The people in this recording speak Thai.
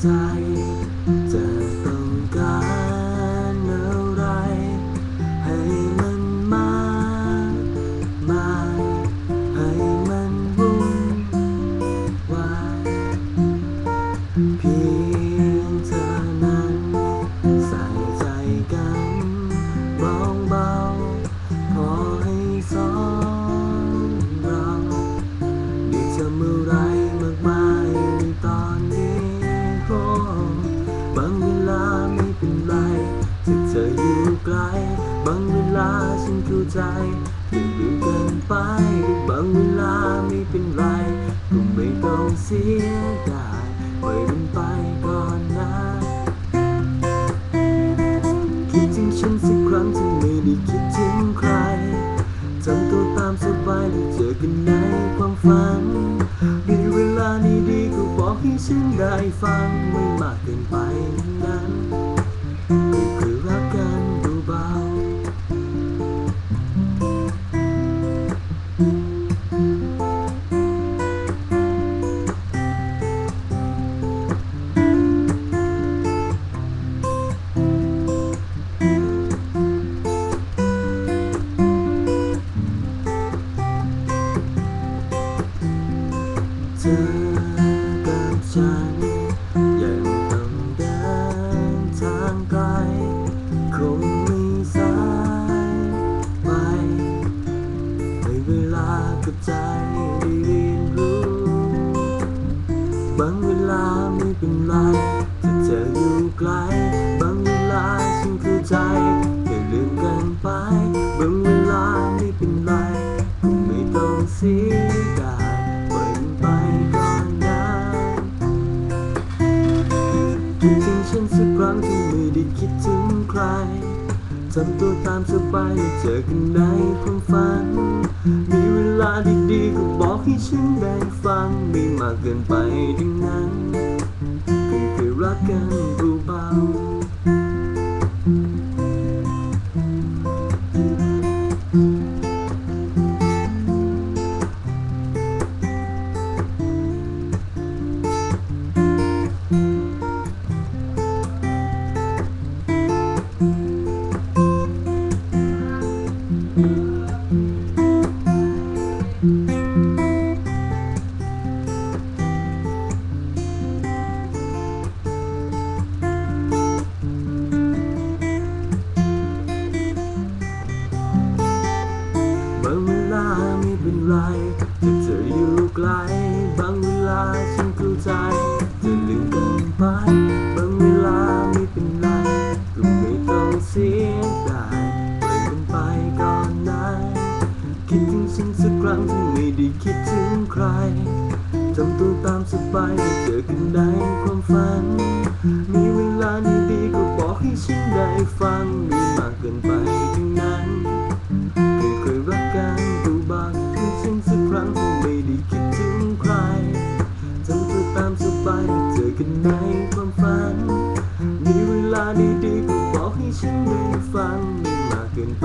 ใลบางเวลาฉันเข้าใจที่ลืมเกินไปบางเวลาไม่เป็นไรก็ไม่ต้องเสียดายปล่อยมันไปก่อนนะคิดถึงฉันสักครั้งที่ไม่ได้คิดถึงใครทำตัวตามสบายได้เจอกันในความฝันมีเวลาดีๆก็บอกให้ฉันได้ฟังไม่มากเกินไปนั้นก็คือ เธอกับฉัน ยังต้องเดินทางไกล คงไม่สายไปให้เวลากับใจได้เรียนรู้ บางเวลาไม่เป็นไรถ้าเธออยู่ไกล บางเวลาฉันเข้าใจ คิดถึงฉันสักครั้งที่ไม่ได้คิดถึงใครทำตัวตามสบายได้เจอกันในความฝัน มีเวลาดีๆก็บอกให้ฉันได้ฟัง ไม่มากเกินไปดังนั้นก็แค่รักกัน เป็นไรแต่เธออยู่ไกล บางเวลาฉันเข้าใจจะลืมกันไป บางเวลาไม่เป็นไร ก็ไม่ต้องเสียดายปล่อยมันไปก่อนนะคิดถึงฉันสักครั้งที่ไม่ได้คิดถึงใครทำตัวตามสบายได้เจอกันในความฝัน มีเวลาดีๆก็บอกให้ฉันได้ฟัง ได้คิดถึงใครทำตัวตามสบายได้เจอกันในความฝัน มีเวลาดีๆก็บอกให้ฉันได้ฟังไม่มากเกินไป